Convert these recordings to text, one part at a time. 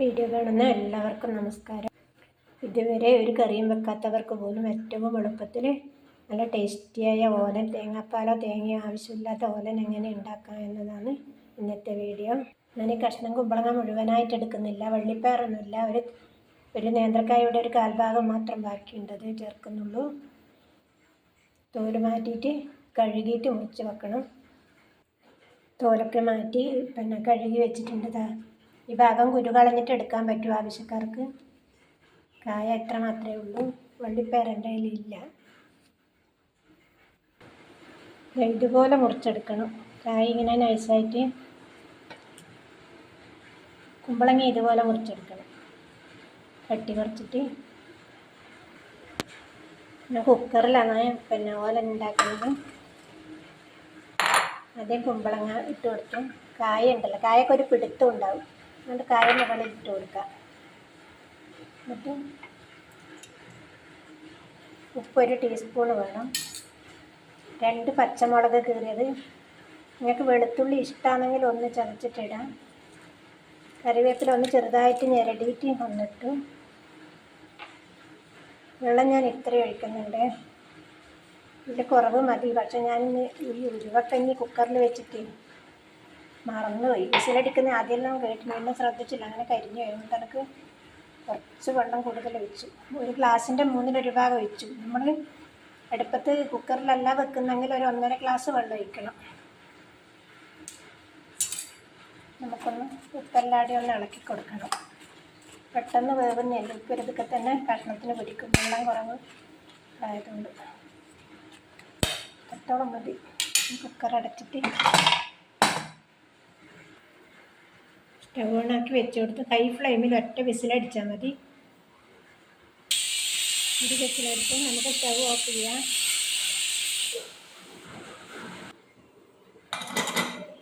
Video കാണുന്ന എല്ലാവർക്കും നമസ്കാരം. ഇതുവരെ ഒരു കറിയും വെക്കാത്തവർക്ക് പോലും ഏറ്റവും എളുപ്പത്തിൽ നല്ല ടേസ്റ്റിയായ ഓലൻ തേങ്ങാപ്പാലോ തേങ്ങയോ ആവശ്യമില്ലാത്ത ഓലൻ എങ്ങനെ ഉണ്ടാക്കാം എന്നതാണ് ഇന്നത്തെ വീഡിയോ. ഞാൻ ഈ കഷ്ണം കുമ്പളങ്ങ മുഴുവനായിട്ട് എടുക്കുന്നില്ല. വള്ളിപ്പയറൊന്നുമില്ല. ഒരു ഒരു നേന്ത്രക്കായയുടെ ഒരു കാൽഭാഗം മാത്രം ബാക്കിയുണ്ടത് ചേർക്കുന്നുള്ളൂ. തോൽ മാറ്റിയിട്ട് കഴുകിയിട്ട് മുറിച്ച് വെക്കണം. തോലൊക്കെ മാറ്റി പിന്നെ കഴുകി വെച്ചിട്ടുണ്ട്. ഈ ഭാഗം കുരു കളഞ്ഞിട്ട് എടുക്കാൻ പറ്റും ആവശ്യക്കാർക്ക്. കായ എത്ര മാത്രമേ ഉള്ളൂ? വള്ളിപ്പയർ ഇല്ല ഇതുപോലെ മുറിച്ചെടുക്കണം. കായ ഇങ്ങനെ നൈസായിട്ട് കുമ്പളങ്ങ ഇതുപോലെ മുറിച്ചെടുക്കണം. കട്ടി കുറച്ചിട്ട് പിന്നെ കുക്കറിലാണ് പിന്നെ ഓല ഉണ്ടാക്കുന്നത്. ആദ്യം കുമ്പളങ്ങ ഇട്ട് കൊടുക്കും. കായ ഉണ്ടല്ലോ. കായൊക്കെ ഒരു പിടുത്തം ഉണ്ടാവും. എന്നിട്ട് കായ മുകളിൽ ഇട്ട് കൊടുക്കുക. എന്നിട്ട് ഉപ്പ് ഒരു ടീസ്പൂൺ വേണം. രണ്ട് പച്ചമുളക് കീറിയത്. നിങ്ങൾക്ക് വെളുത്തുള്ളി ഇഷ്ടമാണെങ്കിൽ ഒന്ന് ചതച്ചിട്ടിടാം. കറിവേപ്പില ഒന്ന് ചെറുതായിട്ട് ഞെരടിയിട്ട് വന്നിട്ടു. വെള്ളം ഞാൻ ഇത്രയും ഒഴിക്കുന്നുണ്ട്. ഇതിൽ കുറവ് മതി. പക്ഷെ ഞാൻ ഈ ഉരുവക്കഞ്ഞി കുക്കറിൽ വെച്ചിട്ട് മറന്നുപോയി. വിസിലടിക്കുന്ന ആദ്യമെല്ലാം കേട്ടില്ല ഒന്നും ശ്രദ്ധിച്ചില്ല. അങ്ങനെ കരിഞ്ഞു അതുകൊണ്ട് തനക്ക് കുറച്ച് വെള്ളം കൂടുതൽ ഒഴിച്ചു. ഒരു ഗ്ലാസിന്റെ മൂന്നിലൊരു ഭാഗം ഒഴിച്ചു. നമ്മൾ അടുപ്പത്ത് കുക്കറിലല്ല വെക്കുന്നെങ്കിൽ ഒരു ഒന്നര ഗ്ലാസ് വെള്ളം ഒഴിക്കണം. നമുക്കൊന്ന് ഉപ്പല്ലാടി ഒന്ന് ഇളക്കി കൊടുക്കണം. പെട്ടെന്ന് വേവുന്നില്ല. ഉപ്പ് ഇതൊക്കെ തന്നെ കഷ്ണത്തിന് പിടിക്കും. വെള്ളം കുറവ് ആയതുകൊണ്ട്. എത്തോളം മതി. കുക്കർ അടച്ചിട്ട് സ്റ്റവ് ഓണാക്കി വെച്ച് കൊടുത്ത് ഹൈ ഫ്ലെയിമിൽ ഒറ്റ വിസിലടിച്ചാൽ മതി. ഒരു വിസിലടിച്ച് നമുക്ക് സ്റ്റവ് ഓഫ് ചെയ്യാം.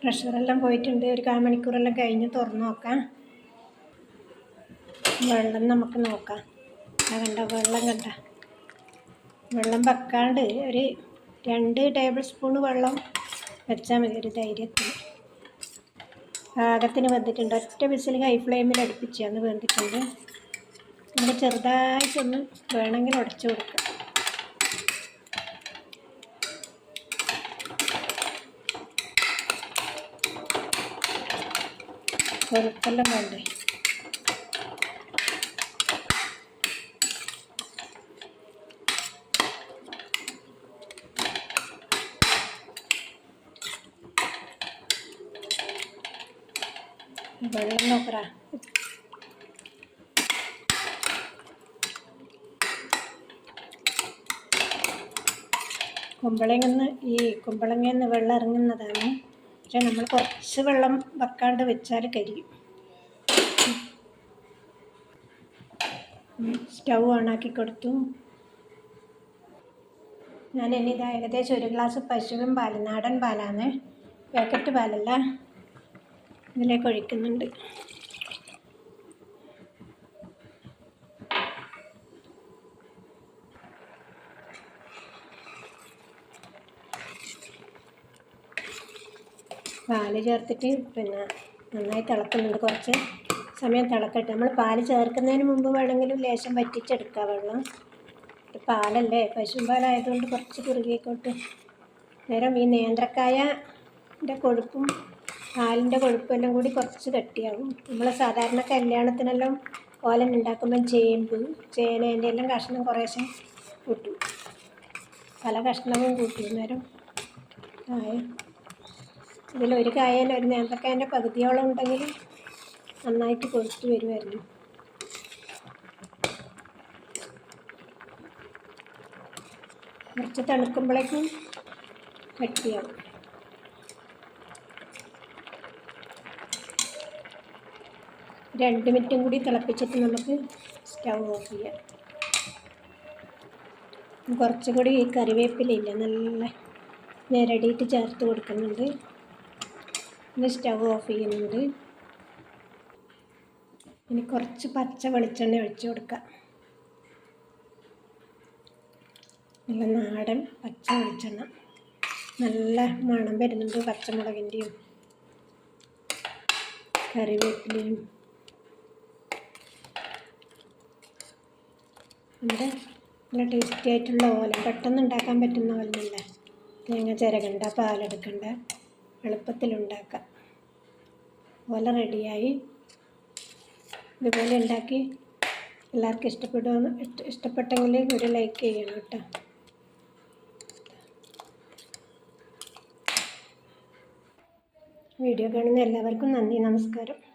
പ്രഷറെല്ലാം പോയിട്ടുണ്ട്. ഒരു കാൽ മണിക്കൂറെല്ലാം കഴിഞ്ഞ് തുറന്ന് നോക്കാം. വെള്ളം നമുക്ക് നോക്കാം. കണ്ട വെള്ളം കണ്ട? വെള്ളം വെക്കാണ്ട് ഒരു രണ്ട് ടേബിൾ സ്പൂൺ വെള്ളം വെച്ചാൽ മതി ഒരു ധൈര്യത്തിന് പാകത്തിന് വെന്തിട്ടുണ്ട്. ഒറ്റ വിസിൽ ഹൈ ഫ്ലെയിമിൽ അടുപ്പിച്ച് അന്ന് വെന്തിട്ടുണ്ട്. നമ്മൾ ചെറുതായിട്ടൊന്ന് വേണമെങ്കിൽ ഉടച്ചു കൊടുക്കുക കൊഴുപ്പെല്ലാം വേണ്ടേ? വെള്ളം നോക്കറ കുമ്പളങ്ങന്ന് ഈ കുമ്പളങ്ങന്ന് വെള്ളം ഇറങ്ങുന്നതാണ്. പക്ഷെ നമ്മൾ കുറച്ച് വെള്ളം വെക്കാണ്ട് വെച്ചാൽ കരിയും. സ്റ്റൗ ഓണാക്കി കൊടുത്തു. ഞാൻ ഇനി ഇതാ ഏകദേശം ഒരു ഗ്ലാസ് പശുവിൻ പാൽ നാടൻ പാലാണ് പാക്കറ്റ് പാലല്ല. ഇതിലേക്ക് ഒഴിക്കുന്നുണ്ട്. പാൽ ചേർത്തിട്ട് പിന്നെ നന്നായി തിളക്കുന്നുണ്ട്. കുറച്ച് സമയം തിളക്കട്ടെ. നമ്മൾ പാൽ ചേർക്കുന്നതിന് മുമ്പ് വേണമെങ്കിലും ലേശം വറ്റിച്ചെടുക്കാം വെള്ളം. പാലല്ലേ? പശു പാലായതുകൊണ്ട് കുറച്ച് കുറുകിക്കോട്ട്. നേരം ഈ നേന്ത്രക്കായന്റെ കൊഴുപ്പും പാലിന്റെ കൊഴുപ്പെല്ലാം കൂടി കുറച്ച് കട്ടിയാവും. നമ്മൾ സാധാരണ കല്യാണത്തിനെല്ലാം ഓലൻ ഉണ്ടാക്കുമ്പം ചേമ്പ് ചേനേന്റെ എല്ലാം കഷ്ണം കുറേശ്ശെ കൂട്ടും. പല കഷ്ണവും കൂട്ടി നേരം കായ ഇതിലൊരു കായയിൽ ഒരു നേന്ത്രക്കായന്റെ പകുതിയോളം ഉണ്ടെങ്കിൽ നന്നായിട്ട് കൊഴുത്ത് വരുമായിരുന്നു കുറച്ച് തണുക്കുമ്പോഴേക്കും കട്ടിയാവും. രണ്ട് മിനിറ്റും കൂടി തിളപ്പിച്ചിട്ട് നമുക്ക് സ്റ്റൗ ഓഫ് ചെയ്യാം. കുറച്ചുകൂടി ഈ കറിവേപ്പിലയില്ല നല്ല ഞെരടിയിട്ട് ചേർത്ത് കൊടുക്കുന്നുണ്ട്. ഇനി സ്റ്റൗ ഓഫ് ചെയ്യുന്നുണ്ട്. ഇനി കുറച്ച് പച്ച വെളിച്ചെണ്ണ ഒഴിച്ച് കൊടുക്കാം. നല്ല നാടൻ പച്ച വെളിച്ചെണ്ണ. നല്ല മണം വരുന്നുണ്ട് പച്ചമുളകിന്റെയും കറിവേപ്പിലയും. നമ്മുടെ നല്ല ടേസ്റ്റി ആയിട്ടുള്ള ഓല പെട്ടെന്ന് ഉണ്ടാക്കാൻ പറ്റുന്ന ഓലനല്ലേ? തേങ്ങ ചിരകണ്ട പാലെടുക്കണ്ട എളുപ്പത്തിലുണ്ടാക്കാം ഓല റെഡിയായി. ഇതുപോലെ ഉണ്ടാക്കി എല്ലാവർക്കും ഇഷ്ടപ്പെടുമെന്ന് ഇഷ്ട- ഇഷ്ടപ്പെട്ടെങ്കിൽ ഒരു ലൈക്ക് ചെയ്യണം കേട്ടോ. വീഡിയോ കാണുന്ന എല്ലാവർക്കും നന്ദി നമസ്കാരം.